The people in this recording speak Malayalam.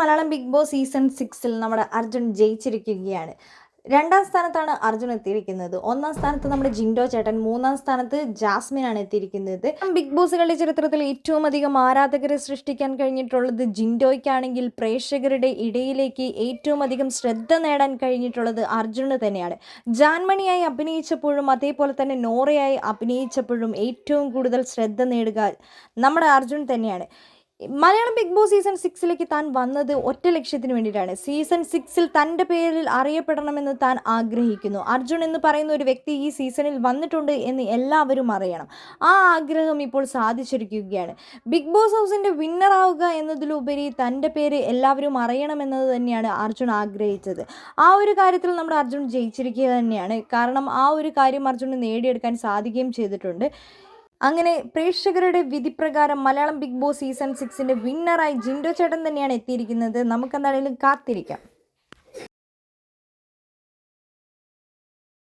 മലയാളം ബിഗ് ബോസ് സീസൺ സിക്സിൽ നമ്മുടെ അർജുൻ ജയിച്ചിരിക്കുകയാണ്. രണ്ടാം സ്ഥാനത്താണ് അർജുൻ എത്തിയിരിക്കുന്നത്. ഒന്നാം സ്ഥാനത്ത് നമ്മുടെ ജിൻഡോ ചേട്ടൻ മൂന്നാം സ്ഥാനത്ത് ജാസ്മിൻ ആണ് എത്തിയിരിക്കുന്നത് ബിഗ് ബോസുകളുടെ ചരിത്രത്തിൽ ഏറ്റവും അധികം ആരാധകരെ സൃഷ്ടിക്കാൻ കഴിഞ്ഞിട്ടുള്ളത് ജിൻഡോയ്ക്കാണെങ്കിൽ പ്രേക്ഷകരുടെ ഇടയിലേക്ക് ഏറ്റവും അധികം ശ്രദ്ധ നേടാൻ കഴിഞ്ഞിട്ടുള്ളത് അർജുന് തന്നെയാണ്. ജാൻമണിയായി അഭിനയിച്ചപ്പോഴും അതേപോലെ തന്നെ നോറയായി അഭിനയിച്ചപ്പോഴും ഏറ്റവും കൂടുതൽ ശ്രദ്ധ നേടുക നമ്മുടെ അർജുൻ തന്നെയാണ്. മലയാളം ബിഗ് ബോസ് സീസൺ സിക്സിലേക്ക് താൻ വന്നത് ഒറ്റ ലക്ഷ്യത്തിന് വേണ്ടിയിട്ടാണ്. സീസൺ സിക്സിൽ തന്റെ പേരിൽ അറിയപ്പെടണമെന്ന് താൻ ആഗ്രഹിക്കുന്നു. അർജുൻ എന്ന് പറയുന്ന ഒരു വ്യക്തി ഈ സീസണിൽ വന്നിട്ടുണ്ട് എന്ന് എല്ലാവരും അറിയണം. ആ ആഗ്രഹം ഇപ്പോൾ സാധിച്ചിരിക്കുകയാണ്. ബിഗ് ബോസ് ഹൗസിന്റെ വിന്നർ ആവുക എന്നതിലുപരി തന്റെ പേര് എല്ലാവരും അറിയണമെന്നത് തന്നെയാണ് അർജുൻ ആഗ്രഹിച്ചത്. ആ ഒരു കാര്യത്തിൽ നമ്മുടെ അർജുൻ ജയിച്ചിരിക്കുക തന്നെയാണ്. കാരണം ആ ഒരു കാര്യം അർജുന് നേടിയെടുക്കാൻ സാധിക്കുകയും ചെയ്തിട്ടുണ്ട്. അങ്ങനെ പ്രേക്ഷകരുടെ വിധിപ്രകാരം മലയാളം ബിഗ് ബോസ് സീസൺ സിക്സിന്റെ വിന്നറായി ജിൻഡോ ചേട്ടൻ തന്നെയാണ് എത്തിയിരിക്കുന്നത്. നമുക്ക് എന്തായാലും കാത്തിരിക്കാം.